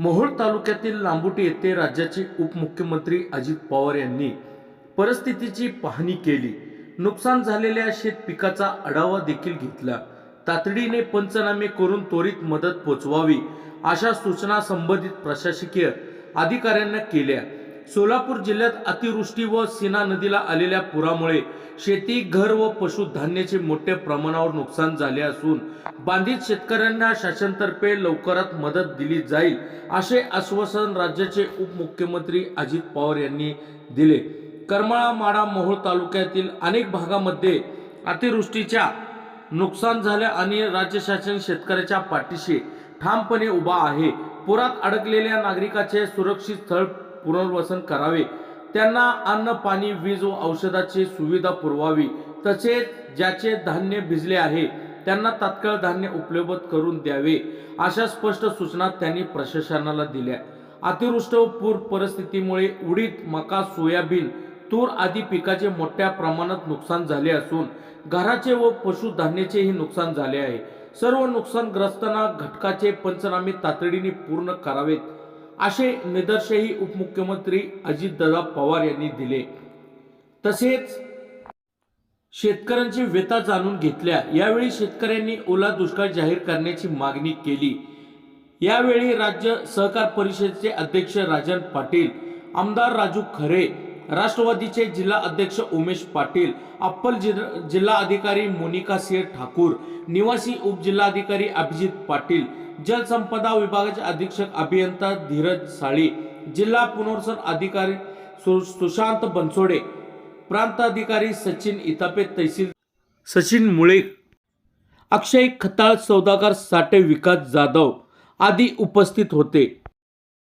मोहोळ तालुक्यातील लांबुटी येथे राज्याचे उपमुख्यमंत्री अजित पवार यांनी परिस्थितीची पाहणी केली. नुकसान झालेल्या शेत पिकाचा आढावा देखील घेतला. तातडीने पंचनामे करून त्वरित मदत पोचवावी अशा सूचना संबंधित प्रशासकीय अधिकाऱ्यांना केल्या. सोलापूर जिल्ह्यात अतिवृष्टी व सीना नदीला आलेल्या पुरामुळे शेती घर व पशुधान्याचे मोठ्या प्रमाणावर नुकसान झाले असून बाधित शेतकऱ्यांना शासनतर्फे लवकरात मदत दिली जाईल असे आश्वासन राज्याचे उपमुख्यमंत्री अजित पवार यांनी दिले. करमाळा माडा मोहोळ तालुक्यातील अनेक भागामध्ये अतिवृष्टीच्या नुकसान झाले आणि राज्य शासन शेतकऱ्याच्या पाठीशी ठामपणे उभा आहे. पुरात अडकलेल्या नागरिकाचे सुरक्षित स्थळ पुनर्वसन करावे. त्यांना अन्न पाणी वीज व औषधाची सुविधा पुरवावी. तसेच ज्याचे धान्य भिजले आहे त्यांना तात्काळ धान्य उपलब्ध करून द्यावे अशा स्पष्ट सूचना त्यांनी प्रशासनाला दिल्या. अतिवृष्ट व पूर परिस्थितीमुळे उडीद मका सोयाबीन तूर आदी पिकाचे मोठ्या प्रमाणात नुकसान झाले असून घराचे व पशुधान्याचेही नुकसान झाले आहे. सर्व नुकसानग्रस्तांना घटकाचे पंचनामे तातडीने पूर्ण करावेत असे निदर्शही उपमुख्यमंत्री अजितदादा पवार यांनी दिले. तसेच शेतकऱ्यांची व्यथा जाणून घेतल्या. यावेळी शेतकऱ्यांनी ओला दुष्काळ जाहीर करण्याची मागणी केली. यावेळी राज्य सहकार परिषदेचे अध्यक्ष राजन पाटील आमदार राजू खरे राष्ट्रवादीचे जिल्हा अध्यक्ष उमेश पाटील अप्पल जिल्हा जिल्हा अधिकारी मोनिका सिंह ठाकूर निवासी उपजिल्हाधिकारी अभिजित पाटील जलसंपदा विभागाचे अधीक्षक अभियंता धीरज साळी जिल्हा पुनर्वसन अधिकारी सु- सुशांत बनसोडे प्रांताधिकारी सचिन इतापे तहसील सचिन मुळे अक्षय खताळ सौदागर साठे विकास जाधव आदी उपस्थित होते.